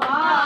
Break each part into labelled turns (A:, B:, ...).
A: Wow.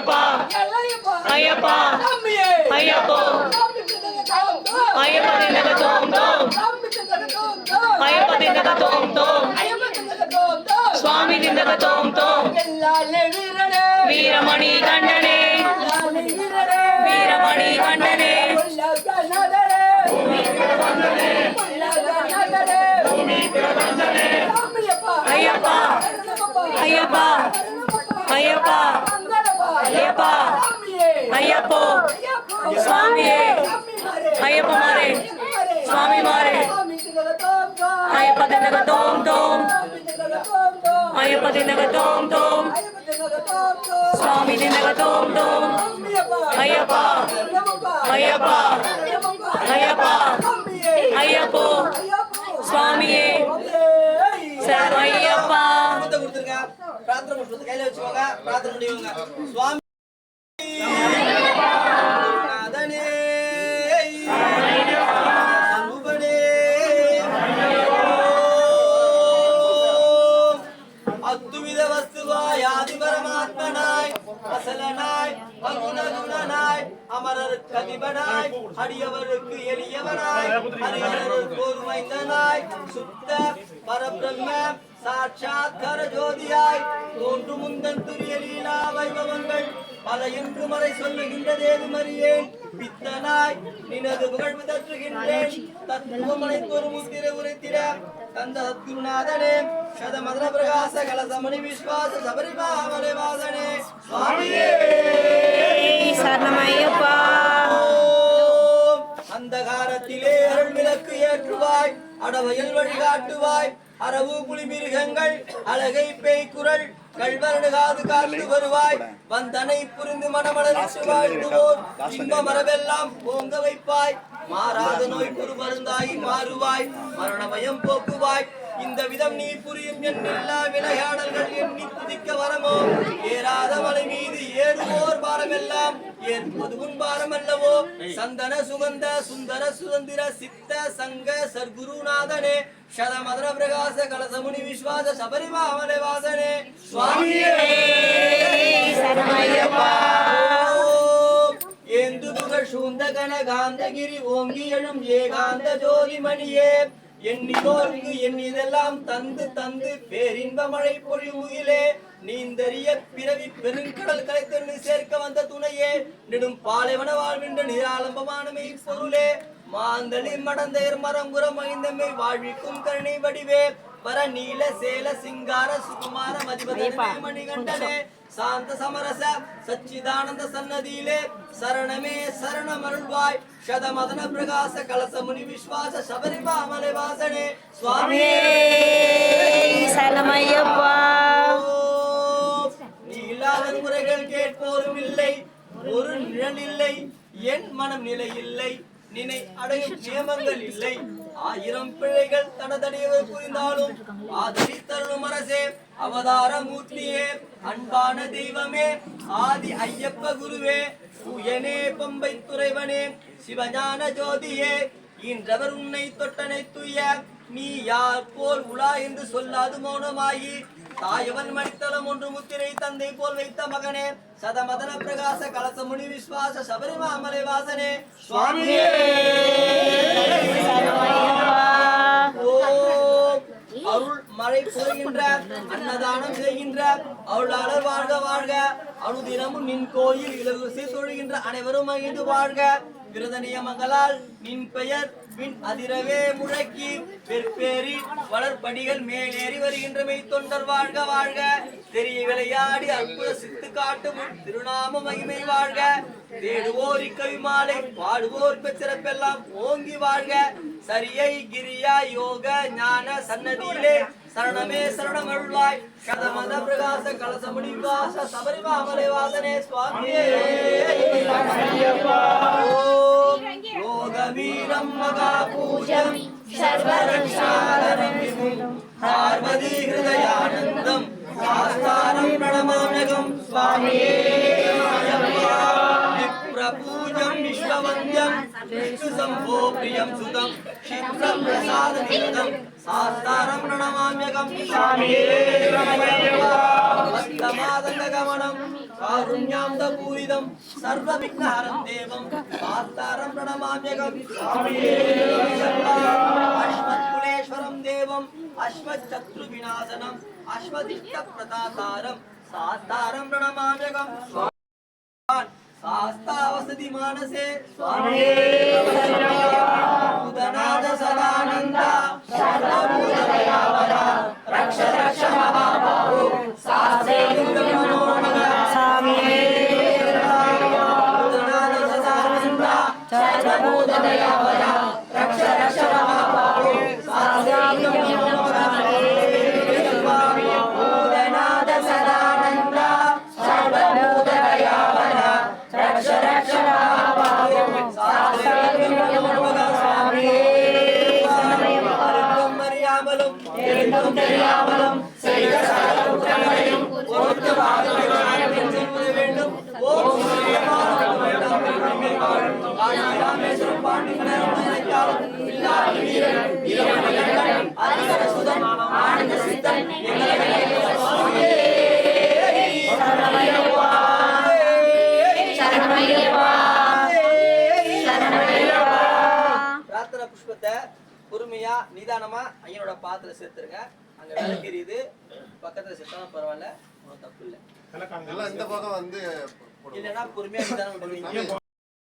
B: Ayyappa.
A: Ayyappa.
C: ஐயப்போ. ஐயப்பா. தினக தோம் தோம் ஐயப்பா தினக தோம் தோம் சுவாமி தினக தோம் தோம் வீரமணி கண்டனே வீரமணி கண்டனே ஐயப்பா. ஐயப்பா. ஐயப்பா. ஐயப்பா ஐயப்போ சுவாமியே. ஐயப்ப மாரே சுவாமி சுவாமிமாரே ஐயப்ப தினக தோம் தோம். ஐயப்ப தினக தோம் தோம். சுவாமி தினக தோம் தோம். ஐயப்பா ஐயப்பா ஐயப்பா ஐயப்போ சுவாமியே சார் ஐயப்பா
D: பிரார்த்தனை புஷ்பத்தை கையில வச்சுக்கோங்க பிரார்த்தனை பண்ணிக்கோங்க சுவாமி அமரர் கவிபனாய் அடியவருக்கு எளியவனாய் ஹரிஹரருக்கு ஒரு மைந்தனாய் சுத்த பரபிரம்ம சாட்சாத்கார ஜோதியாய் தோன்று முந்தன் துரியலீலா வைபவங்கள் பல என்று மறை சொல்லுகின்றதேது மறியேன் பித்தனாய் நினது புகழ்வு தற்றுகின்றேன். தத்துவமனை ஒரு முத்திர உரைத்திட தந்த சத்குருநாதனே சத மதன பிரகாச கலசமணி விஸ்வாச சபரிமாமலை வாசனே சுவாமியே
C: சரணம் ஐயப்பா
D: ஓம். அந்தகாரத்திலே அருள் விளக்கு ஏற்றுவாய் அடவையில் வழிகாட்டுவாய் அரவு புலி மிருகங்கள் அழகை பேய் குரல் கல்வரடு காது காத்து வருவாய் வந்தனை புரிந்து மனமலர்ச்சி வாழ்த்துவோர் இன்ப மரபெல்லாம் போங்க வைப்பாய். மாறாத நோய் புரு மருந்தாய் மாறுவாய். மரண பயம் போக்குவாய். இந்த விதம் நீ புரியும் என் எல்லா விளையாடல்கள் எண்ணி துதிக்க வரமோ? ஏறாத மலை மீது ஏறுவோர் பாரமெல்லாம். ஏற்பது உன் பாரம் அல்லவோ சந்தன சுகந்த சுந்தர சுதந்திர சித்த சங்க சர்க்குருநாதனே. சதமதன பிரகாச கலசமுனி விஸ்வாச சபரிமாமலை வாசனே. சுவாமியே. ஏந்து புகழ் சூழ்ந்த கனகாந்தகிரி ஓங்கி எழும் ஏகாந்த ஜோதி மணியே எண்ணிதோர்க்கு எண்ணிதெல்லாம் தந்து தந்து பேரின்ப மழை பொழிவுகிலே நீந்தறிய பிறவி பெருங்கடல் கலைத்தென்று சேர்க்க வந்த துணையே நெடும் பாலைவன வாழ்வின்ற நிராலம்பமான மெய் பொருளே. மாந்தளி மடந்தையர் மரங்குரம் மகிந்தமை வாழ்விக்கும் கருணை வடிவே. வர நீல சேல சிங்கார சுகுமார மதிபதி மணிகண்டனே. சாந்த சமரச சச்சிதானந்த சன்னதியிலே சரணமே சரணமருள்வாய். சதமதன பிரகாச கலசமுனி விஸ்வாச சபரிமாமலை வாசனே. சுவாமியே.
C: சரணம் ஐயப்பா
D: ஓம். நீ இல்லாத முறைகள் கேட்போரும் இல்லை ஒரு நிழல் இல்லை என் மனம் நிலை இல்லை நினை அடையும் நியமங்கள் இல்லை. ஆயிரம் பிழைகள் தனதடையவர் புரிந்தாலும் ஆதரி தருளும் அரசே அவதார மூர்த்தியே அன்பான தெய்வமே ஆதி ஐயப்ப குருவே தூயனே பம்பை துறைவனே சிவஞான ஜோதியே இன்றவர் உன்னை தொட்டனை துய்ய நீ யார் போல் உலா என்று சொல்லாது மௌனமாகி தாயவன் மணித்தலம் ஒன்று முத்திரை தந்தை போல் வைத்த மகனே சதமதன பிரகாச கலசமுனி விஸ்வாச சபரிமாமலை வாசனே சுவாமியே! அருள் மழை பொழிகின்ற அன்னதானம் செய்கின்ற அருளாளர் வாழ்க வாழ்க. அனுதினமும் நின் கோயில் இலகுசி சொல்கின்ற அனைவரும் மகிழ்ந்து வாழ்க. விரத நியமங்களால் நின் பெயர் பின் அதிரவே முழக்கி வெற்பேறி வளர்படிகள் மேலேறி வருகின்ற மெய்த்தொண்டர் வாழ்க வாழ்க. தெரிய விளையாடி அற்புத சித்து காட்டும் திருநாம மகிமை வாழ்க. தேடுவோர் இக்கவி மாலை பாடுவோர் பெற்றிறப்பெல்லாம் ஓங்கி வாழ்க. சரியை கிரியா யோக ஞான சன்னதியிலே சரணமே சரணம் அருள்வாய் கதமத பிரகாச கலசமுடி வாச சபரிமாமலை வாசனே சுவாமியே. ஓம் யோகவீரம் மகாபூஜம். சர்வரக்ஷாகரம் விபும் பார்வதி ஹிருதயானந்தம் சாஸ்தாரம் பிரணமாம்யகம் சுவாமியே पूजं विश्ववन्द्यं विष्णुसम्भो प्रियं सुतं क्षिप्रं प्रसादनिन्दं सास्तारं प्रणमाम्यकं स्वामिदमादगमनं कारुण्यां दपूरिदं सर्वविघ्नहरं देवं सास्तारं प्रणमाम्यकं अश्वत्कुलेश्वरं देवम्
C: अश्वशत्रुविनाशनम्
D: अश्वदिष्टप्रदातारं
A: सास्तारं प्रणमाम्यकं శాస్తావసతి మానసే స్వామి ఉదనాద సదానంద రక్ష రక్ష మహాబాహు స్వామి
D: ఉదనాద సదానంద
A: సర్వభూత தெரியாமலும் செய்த சகல குற்றங்களையும் பொறுத்து வாழ்ந்து
D: வேண்டும். ஓம் ஆனந்த சித்தன் புஷ்பத்தை பொறுமையா நிதானமா ஐயனோட பாத்துல சேர்த்துருங்க. விளக்கு எரியுது பக்கத்துல சேர்த்தாலும் பரவாயில்ல. ஒன்றும் தப்பு இல்லை.
E: இந்த பக்கம் வந்து
D: இல்லைன்னா பொறுமையா